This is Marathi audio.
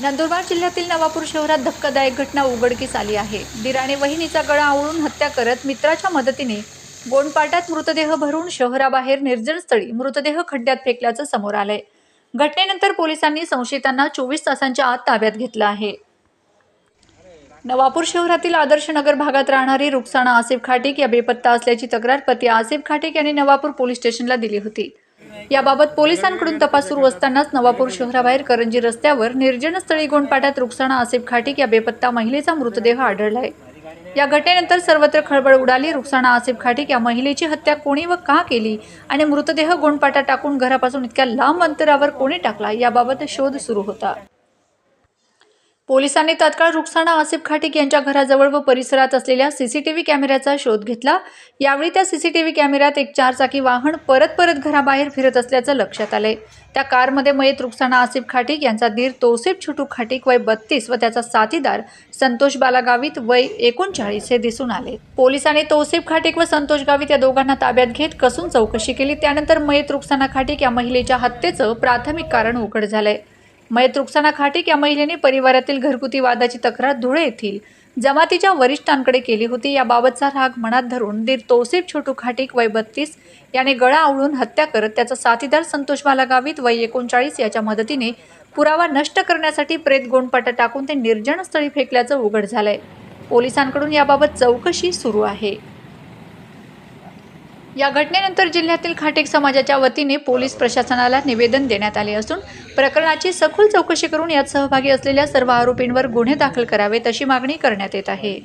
नंदुरबार जिल्ह्यातील नवापूर शहरात धक्कादायक घटना उघडकीस आली आहे. दिराने वहिनीचा गळा आवळून हत्या करत मित्राच्या मदतीने गोंडपाटात मृतदेह भरून शहराबाहेर निर्जन स्थळी मृतदेह खड्ड्यात फेकल्याचं समोर आलंय. घटनेनंतर पोलिसांनी संशयितांना चोवीस तासांच्या आत ताब्यात घेतलं आहे. नवापूर शहरातील आदर्श नगर भागात राहणारी रुक्साना आसिफ खाटिक या बेपत्ता असल्याची तक्रार पती आसिफ खाटिक यांनी नवापूर पोलीस स्टेशनला दिली होती. याबाबत पोलिसांकडून तपास सुरू असतानाच नवापूर शहराबाहेर करंजी रस्त्यावर निर्जनस्थळी गोंडपाट्यात रुक्साणा आसिफ खाटिक या बेपत्ता महिलेचा मृतदेह आढळला आहे या घटनेनंतर सर्वत्र खळबळ उडाली. रुक्साणा आसिफ खाटिक या महिलेची हत्या कोणी व का केली आणि मृतदेह गोंडपाटात टाकून घरापासून इतक्या लांब अंतरावर कोणी टाकला? याबाबत शोध सुरू होता. पोलिसांनी तत्काळ रुखसाना आसिफ खाटिक यांच्या घराजवळ व परिसरात असलेल्या सीसीटीव्ही कॅमेऱ्याचा शोध घेतला. यावेळी त्या सीसीटीव्ही कॅमेऱ्यात एक चारचाकी वाहन परत परत घराबाहेर फिरत असल्याचं लक्षात आलंय. त्या कारमध्ये मयत रुखसाना आसिफ खाटिक यांचा दीर तौसिफ छुटू खाटिक वय बत्तीस व त्याचा साथीदार संतोष बालागावित वय एकोणचाळीस हे दिसून आले. पोलिसांनी तोसिफ खाटिक व संतोष गावित या दोघांना ताब्यात घेत कसून चौकशी केली. त्यानंतर मयत रुखसाना खाटिक या महिलेच्या हत्येचं प्राथमिक कारण उघड झालंय. मयत रुक्साना खाटिक या महिलेने परिवारातील घरगुती वादाची तक्रार धुळे येथील जमातीच्या वरिष्ठांकडे केली होती. याबाबतचा राग मनात धरून दीर तौसिफ छोटू खाटीक वय बत्तीस याने गळा आवळून हत्या करत त्याचा साथीदार संतोष बाला गावित वय एकोणचाळीस याच्या मदतीने पुरावा नष्ट करण्यासाठी प्रेत गोंडपाटा टाकून ते निर्जन स्थळी फेकल्याचं उघड झालंय. पोलिसांकडून याबाबत चौकशी सुरू आहे. या घटनेनंतर जिल्ह्यातील खाटेक समाजाच्या वतीने पोलीस प्रशासनाला निवेदन देण्यात आले असून प्रकरणाची सखोल चौकशी करून यात सहभागी असलेल्या सर्व आरोपींवर गुन्हे दाखल करावेत अशी मागणी करण्यात येत आहे.